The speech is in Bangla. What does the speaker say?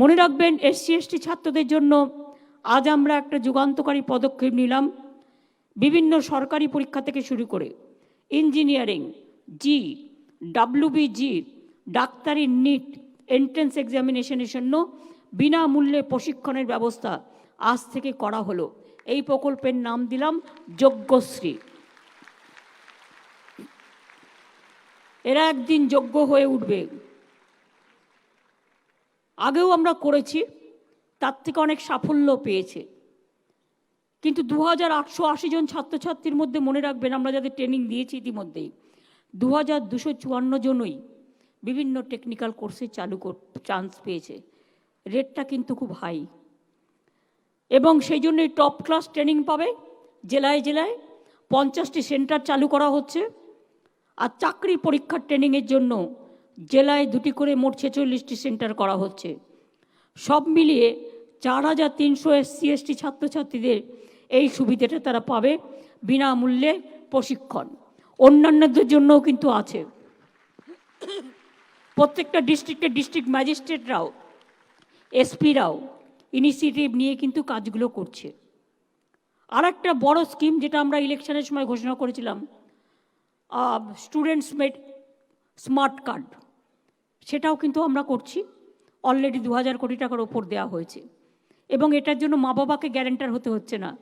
মনে রাখবেন, এসসি, এসটি ছাত্রদের জন্য আজ আমরা একটা যুগান্তকারী পদক্ষেপ নিলাম, বিভিন্ন সরকারি পরীক্ষা থেকে শুরু করে ইঞ্জিনিয়ারিং জি ডাব্লিউবিজি ডাক্তারি নিট এন্ট্রেন্স এক্সামিনেশনের জন্য বিনামূল্যে প্রশিক্ষণের ব্যবস্থা আজ থেকে করা হলো। এই প্রকল্পের নাম দিলাম যজ্ঞশ্রী। এরা একদিন যোগ্য হয়ে উঠবে। আগেও আমরা করেছি, তার থেকে অনেক সাফল্য পেয়েছে। কিন্তু দু হাজার আটশো আশি জন ছাত্রছাত্রীর মধ্যে মনে রাখবেন, আমরা যাদের ট্রেনিং দিয়েছি ইতিমধ্যেই দু হাজার দুশো চুয়ান্ন জনই বিভিন্ন টেকনিক্যাল কোর্সে চালু চান্স পেয়েছে। রেটটা কিন্তু খুব হাই এবং সেই জন্যই টপ ক্লাস ট্রেনিং পাবে, জেলায় জেলায় পঞ্চাশটি সেন্টার চালু করা হচ্ছে। আর চাকরি পরীক্ষার ট্রেনিংয়ের জন্য জেলায় দুটি করে মোট ছেচল্লিশটি সেন্টার করা হচ্ছে। সব মিলিয়ে চার হাজার তিনশো এসসি এসটি ছাত্রছাত্রীদের এই সুবিধাটা তারা পাবে বিনামূল্যে প্রশিক্ষণ। অন্যান্যদের জন্যও কিন্তু আছে। প্রত্যেকটা ডিস্ট্রিক্টের ডিস্ট্রিক্ট ম্যাজিস্ট্রেটরাও, এসপিরাও ইনিশিয়েটিভ নিয়ে কিন্তু কাজগুলো করছে। আর একটা বড় স্কিম যেটা আমরা ইলেকশনের সময় ঘোষণা করেছিলাম স্টুডেন্টস মেড স্মার্ট কার্ড। সেটাও কিন্তু আমরা করছি। অলরেডি দু হাজার কোটি টাকার ওপর দেওয়া হয়েছে। এবং এটার জন্য মা বাবাকে গ্যারেন্টার হতে হচ্ছে না।